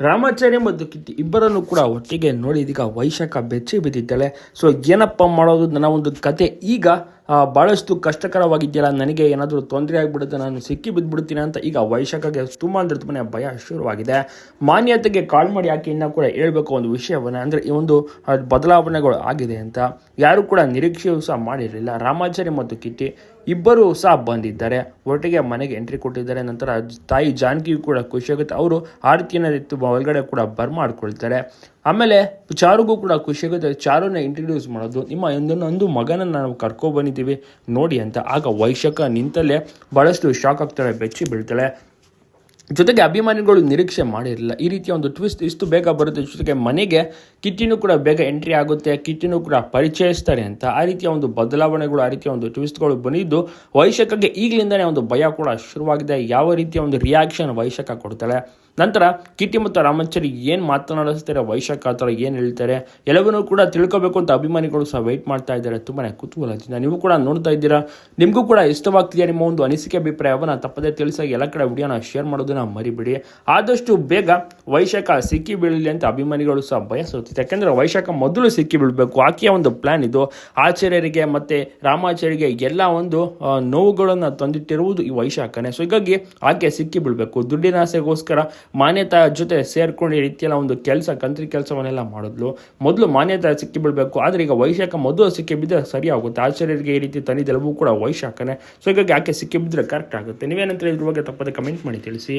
ರಾಮಾಚಾರ್ಯ ಮತ್ತು ಕಿತ್ತಿ ಇಬ್ಬರನ್ನು ಕೂಡ ಒಟ್ಟಿಗೆ ನೋಡಿ ಇದೀಗ ವೈಶಾಖ ಬೆಚ್ಚಿ ಬಿದ್ದಿದ್ದಾಳೆ. ಸೊ ಏನಪ್ಪ ಮಾಡೋದು ನನ್ನ ಒಂದು ಕತೆ ಈಗ ಭಾಳಷ್ಟು ಕಷ್ಟಕರವಾಗಿದೆಯಲ್ಲ, ನನಗೆ ಏನಾದರೂ ತೊಂದರೆ ಆಗಿಬಿಡುತ್ತೆ, ನಾನು ಸಿಕ್ಕಿ ಬಿದ್ದುಬಿಡ್ತೀನಿ ಅಂತ ಈಗ ವೈಶಾಖಗೆ ತುಂಬ ಅಂದರೆ ತುಂಬನೇ ಭಯ ಶುರುವಾಗಿದೆ. ಮಾನ್ಯತೆಗೆ ಕಾಲ್ ಮಾಡಿ ಯಾಕೆ ಇನ್ನೂ ಕೂಡ ಹೇಳಬೇಕು ಒಂದು ವಿಷಯವನ್ನು ಅಂದರೆ ಈ ಒಂದು ಬದಲಾವಣೆಗಳು ಆಗಿದೆ ಅಂತ. ಯಾರು ಕೂಡ ನಿರೀಕ್ಷೆಯೂ ಸಹ ಮಾಡಿರಲಿಲ್ಲ. ರಾಮಾಚಾರ್ಯ ಮತ್ತು ಕಿಟ್ಟಿ ಇಬ್ಬರು ಸಹ ಬಂದಿದ್ದಾರೆ. ಒಟ್ಟಿಗೆ ಮನೆಗೆ ಎಂಟ್ರಿ ಕೊಟ್ಟಿದ್ದಾರೆ. ನಂತರ ತಾಯಿ ಜಾನಕಿಯು ಕೂಡ ಖುಷಿಯಾಗುತ್ತೆ ಅವರು ಆರತಿಯನ್ನು ಎತ್ತು ಒಳಗಡೆ ಕೂಡ ಬರ್ಮಾಡ್ಕೊಳ್ತಾರೆ. ಆಮೇಲೆ ಚಾರುಗೂ ಕೂಡ ಖುಷಿಯಾಗುತ್ತೆ ಚಾರುನ ಇಂಟ್ರಡ್ಯೂಸ್ ಮಾಡೋದು, ನಿಮ್ಮ ಒಂದು ಮಗನ ನಾವು ಕರ್ಕೊ ಬಂದಿದ್ದೀವಿ, ನೋಡಿ ಅಂತ. ಆಗ ವೈಶಾಖ ನಿಂತಲ್ಲೇ ಭಾಳಷ್ಟು ಶಾಕ್ ಆಗ್ತಾಳೆ ಬೆಚ್ಚಿ ಬೀಳ್ತಾಳೆ ಜೊತೆಗೆ ಅಭಿಮಾನಿಗಳು ನಿರೀಕ್ಷೆ ಮಾಡಿರಲಿಲ್ಲ. ಈ ರೀತಿಯ ಒಂದು ಟ್ವಿಸ್ಟ್ ಇಷ್ಟು ಬೇಗ ಬರುತ್ತೆ. ಜೊತೆಗೆ ಮನೆಗೆ ಕಿಟ್ಟಿನೂ ಕೂಡ ಬೇಗ ಎಂಟ್ರಿ ಆಗುತ್ತೆ. ಕಿಟ್ಟಿನೂ ಕೂಡ ಪರಿಚಯಿಸ್ತಾರೆ ಅಂತ ಆ ರೀತಿಯ ಒಂದು ಬದಲಾವಣೆಗಳು, ಆ ರೀತಿಯ ಒಂದು ಟ್ವಿಸ್ಟ್ಗಳು ಬಂದಿದ್ದು ವೈಶಕಗೆ ಈಗಲಿಂದನೇ ಒಂದು ಭಯ ಕೂಡ ಶುರುವಾಗಿದೆ. ಯಾವ ರೀತಿಯ ಒಂದು ರಿಯಾಕ್ಷನ್ ವೈಶಕ ಕೊಡ್ತಾಳೆ? ನಂತರ ಕಿಟ್ಟಿ ಮತ್ತು ರಾಮಂಚರಿ ಏನು ಮಾತನಾಡಿಸ್ತಾರೆ? ವೈಶಾಖ ಆ ಥರ ಏನು ಹೇಳ್ತಾರೆ? ಎಲ್ಲವನ್ನೂ ಕೂಡ ತಿಳ್ಕೊಬೇಕು ಅಂತ ಅಭಿಮಾನಿಗಳು ಸಹ ವೆಯ್ಟ್ ಮಾಡ್ತಾ ಇದ್ದಾರೆ. ತುಂಬಾ ಕುತೂಹಲದಿಂದ. ನೀವು ಕೂಡ ನೋಡ್ತಾ ಇದ್ದೀರಾ? ನಿಮಗೂ ಕೂಡ ಇಷ್ಟವಾಗ್ತಿದೆಯಾ ನಿಮ್ಮ ಒಂದು ಅನಿಸಿಕೆ, ಅಭಿಪ್ರಾಯವನ್ನು? ತಪ್ಪದೇ ತಿಳಿಸಾಗಿ ಎಲ್ಲ ಕಡೆ ವಿಡಿಯೋನ ಶೇರ್ ಮಾಡೋದನ್ನ ಮರಿಬಿಡಿ ಆದಷ್ಟು ಬೇಗ ವೈಶಾಖ ಸಿಕ್ಕಿ ಬೀಳಲಿ ಅಂತ ಅಭಿಮಾನಿಗಳು ಸಹ ಬಯಸುತ್ತಿದೆ ಯಾಕೆಂದರೆ ವೈಶಾಖ ಮೊದಲು ಸಿಕ್ಕಿ ಬೀಳಬೇಕು. ಆಕೆಯ ಒಂದು ಪ್ಲ್ಯಾನ್ ಇದು. ಆಚಾರ್ಯರಿಗೆ ಮತ್ತು ರಾಮಾಚಾರ್ಯರಿಗೆ ಎಲ್ಲ ಒಂದು ನೋವುಗಳನ್ನು ತಂದಿಟ್ಟಿರುವುದು ಈ ವೈಶಾಖನೇ. ಸೊ ಹೀಗಾಗಿ ಆಕೆ ಸಿಕ್ಕಿ ಬೀಳಬೇಕು. ದುಡ್ಡಿನ ಆಸೆಗೋಸ್ಕರ ಮಾನ್ಯತಾ ಜೊತೆ ಸೇರಿಕೊಂಡು ಈ ರೀತಿಯೆಲ್ಲ ಒಂದು ಕೆಲಸ ಕಂತ್ರಿ ಕೆಲಸವನ್ನೆಲ್ಲ ಮಾಡಿದ್ಲು. ಮೊದಲು ಮಾನ್ಯತಾ ಸಿಕ್ಕಿ ಬೀಳಬೇಕು. ಆದರೆ ಈಗ ವೈಶಾಖ ಮೊದಲು ಸಿಕ್ಕಿ ಬಿದ್ದರೆ ಸರಿ ಆಗುತ್ತೆ ಆಚಾರ್ಯರಿಗೆ ಈ ರೀತಿ ತನಿದೆಲ್ಲವೂ ಕೂಡ ವೈಶಾಖನೇ. ಸೊ ಹೀಗಾಗಿ ಆಕೆ ಸಿಕ್ಕಿ ಬಿದ್ದರೆ ಕರೆಕ್ಟ್ ಆಗುತ್ತೆ. ನೀವೇನಂತ ಇದ್ರ ಬಗ್ಗೆ ತಪ್ಪದೆ ಕಮೆಂಟ್ ಮಾಡಿ ತಿಳಿಸಿ.